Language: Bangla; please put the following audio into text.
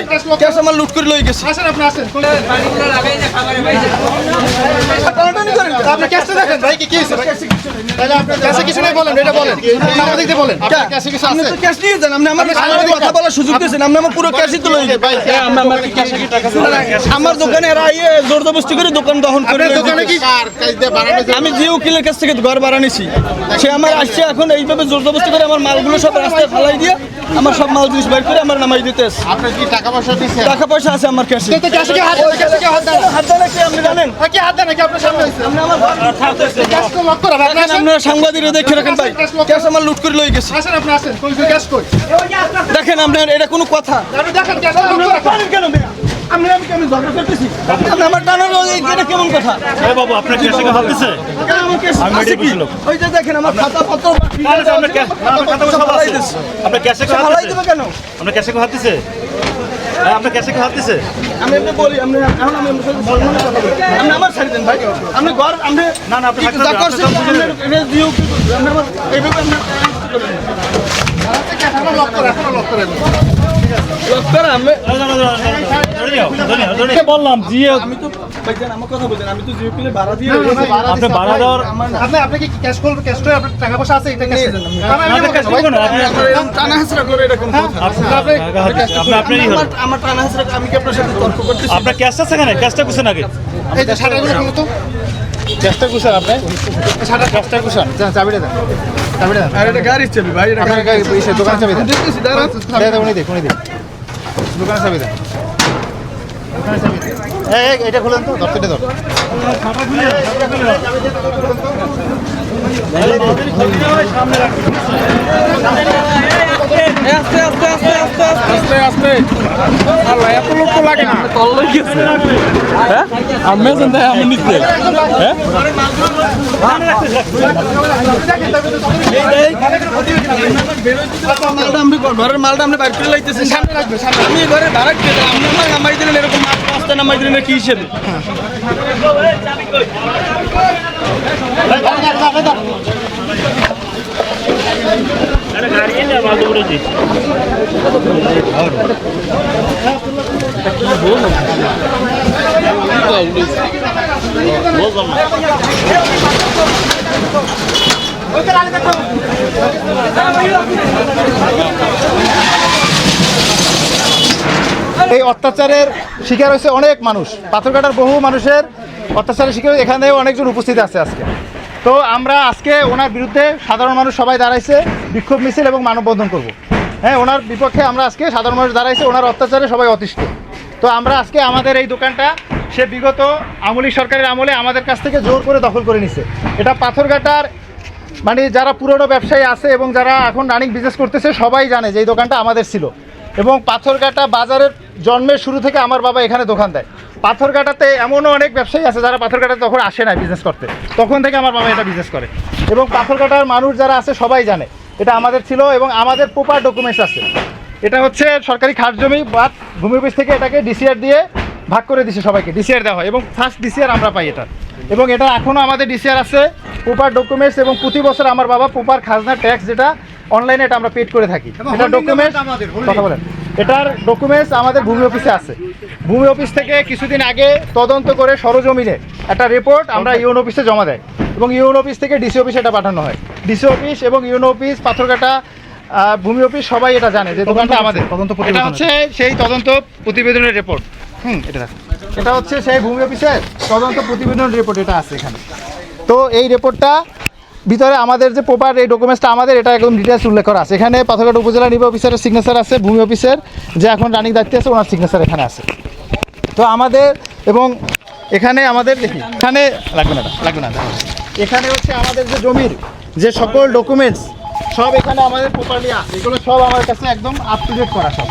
ভাই ক্যাশ আমার লুট করে লই গেছে। আসেন আপনি আসেন? আপনি ক্যাশটা দেখেন। ভাই কি কি হয়েছে? তাহলে আপনি ক্যাশে কিছু নেই বলেন এটা বলেন। সাংবাদিক দিয়ে বলেন। আপনার ক্যাশে কিছু আপনি তো ক্যাশ নিয়ে যান আপনি আমার আপনি কথা বলার সুযোগ দিয়েছেন আপনি আমার পুরো ক্যাশই তো লই গেছেন ভাই ক্যাশে কি টাকা আমার দোকানে এরা আইয়ে জোর জবরদস্তি করে দোকান দহন করে দোকানে কি আমি যে উকিলের কাছ থেকে ঘর ভাড়া নিছি সে আমার আসছে এখন এইভাবে জোর জবরদস্তি করে আমার মালগুলো সব রাস্তায় ফেলাই দিয়ে আমার সব মাল জিনিস বাইর করে আমার নামাই দিতে আপনার কি টাকা পয়সা দিচ্ছে টাকা পয়সা আছে আমার ক্যাশে। তো ক্যাশে কি হাত ক্যাশে কি হাত দেন হাত দেন কি আপনি জানেন? আপনার সাংবাদিকরা দেখে রাখেন ভাই। ক্যাশ আমার লুট করে লই গেছে। আসেন আপনি আসেন। কোন ক্যাশ কই? দেখেন আপনার এটা কোনো কথা। দেখেন কেন আপনি আমি কেমন ঝগড়া করতেছি? আপনি আমার টানার এটা কেমন কথা? এ বাবু আপনার দিছে আমার ক্যাশ আছে কি? ওই যে দেখেন আমার খাতা পত্র আপনার ক্যাশ আপনার কথা সব ফালাই আছে। আপনার দেবে কেন? আপনার ক্যাশে হাত দিছে হ্যাঁ, আপনার ক্যাশে দিছে আমি এমনি বলি আপনি এখন আমি বলব না কথা। আপনি আমার ছাড়ি দেন ভাই। আপনি ঘর আপনি না, না, আপনি যা করছেন আপনি সব বুঝে আপনার এটা দিও আপনি আমার এইভাবে আপনি লক করা লক করা। লক করে আমি বললাম জিও আমি তো আমার কথা বলছেন আমি তো জিও কিলে ভাড়া দিয়ে আপনি ভাড়া দেওয়ার আপনি আপনি কি ক্যাশ কল ক্যাশ করে আপনার টাকা পয়সা আছে এটা ক্যাশ আপনার আপনি টানা হাসরা করে এটা কোন কথা আপনি আপনি আপনারই হলো। আমার আমার টানা হাসরা আমি কি আপনার সাথে তর্ক করতেছি? আপনার ক্যাশ আছে এখানে? ক্যাশটা কুছেন আগে। এই যে শাটারগুলো তো। ক্যাশটা কুশান আপনি। ক্যাশটা কুশান চাবিটা দেন। চাবিটা দেন। আর এটা গাড়ির চাবি ভাই এটা আপনার গাড়ি পয়সা দোকানে চাবি দেন। দেখতেছি দাঁড়া উনি দে উনি দে দোকানে চাবি দেন। এই, এটা খুলেন তো দরজাটা ধর আস্তে আস্তে আস্তে আস্তে আস্তে আস্তে আস্তে আল্লাহ লাগে না? তল্লাই গেছে হ্যাঁ? আমি জানতে আমি নিতে। হ্যাঁ? ঘরের মালটা আপনি বাইর করে লাইতেছেন সামনে রাখবে আমি ঘরে ভাড়া খেতে আপনি আমার নামাই দিলেন এরকম মাছ পাঁচটা নামাই দিলেন কি হিসেবে গাড়ি এনে মাল দৌড়ে দিই বললাম না এই অত্যাচারের শিকার হয়েছে অনেক মানুষ। পাথরঘাটার বহু মানুষের অত্যাচারের শিকার হয়ে এখানে অনেকজন উপস্থিত আছে আজকে। তো আমরা আজকে ওনার বিরুদ্ধে সাধারণ মানুষ সবাই দাঁড়াইছে, বিক্ষোভ মিছিল এবং মানববন্ধন করব। হ্যাঁ ওনার বিপক্ষে আমরা আজকে সাধারণ মানুষ দাঁড়াইছে, ওনার অত্যাচারে সবাই অতিষ্ঠ। তো আমরা আজকে আমাদের এই দোকানটা, সে বিগত আমলি সরকারের আমলে আমাদের কাছ থেকে জোর করে দখল করে নিছে। এটা পাথরঘাটার মানে যারা পুরনো ব্যবসায়ী আছে এবং যারা এখন রানিং বিজনেস করতেছে, সবাই জানে যে এই দোকানটা আমাদের ছিল। এবং পাথরঘাটা বাজারের জন্মের শুরু থেকে আমার বাবা এখানে দোকান দেয়। পাথরঘাটাতে এমনও অনেক ব্যবসায়ী আছে যারা পাথরঘাটাতে তখন আসে না বিজনেস করতে। তখন থেকে আমার বাবা এটা বিজনেস করে। এবং পাথরঘাটার মানুষ যারা আছে সবাই জানে। এটা আমাদের ছিল এবং আমাদের প্রপার ডকুমেন্টস আছে। এটা হচ্ছে সরকারি খাস জমি বা ভূমি অফিস থেকে এটাকে ডিসিআর দিয়ে ভাগ করে দিছে সবাইকে। ডিসিআর দেওয়া হয় এবং ফার্স্ট ডিসিআর আমরা পাই এটা। এবং এটা এখনও আমাদের ডিসিআর আছে। প্রপার ডকুমেন্টস এবং প্রতি বছর আমার বাবা প্রপার খাজনা ট্যাক্স যেটা অনলাইনে এটা আমরা পেড করে থাকি। এটা ডকুমেন্টস কথা বলেন। এটার ডকুমেন্টস আমাদের ভূমি অফিসে আছে। ভূমি অফিস থেকে কিছুদিন আগে তদন্ত করে সরজমিনে একটা রিপোর্ট আমরা ইউন অফিসে জমা দেয়। এবং ইউন অফিস থেকে ডিসি অফিসে এটা পাঠানো হয়। ডিসি অফিস এবং ইউন অফিস পাথরঘাটা ভূমি অফিস সবাই এটা জানে যে দোকানটা আমাদের। তদন্ত এটা হচ্ছে সেই তদন্ত প্রতিবেদনের রিপোর্ট হুম এটা এটা হচ্ছে সেই ভূমি অফিসের তদন্ত প্রতিবেদন রিপোর্ট এটা আছে এখানে। তো এই রিপোর্টটা ভিতরে আমাদের যে প্রপার এই ডকুমেন্টসটা আমাদের এটা একদম ডিটেলস উল্লেখ করা আছে। এখানে পাথরঘাট উপজেলা নির্বাহী অফিসারের সিগনেচার আছে ভূমি অফিসের যে এখন রানিং দায়িত্বে আছে ওনার সিগনেচার এখানে আছে। তো আমাদের এবং এখানে আমাদের দেখি এখানে লাগবে না লাগবে না। এখানে হচ্ছে আমাদের যে জমির যে সকল ডকুমেন্টস সব এখানে আমাদের প্রপারলি আছে। এগুলো সব আমার কাছে একদম আপ টু ডেট করা সব।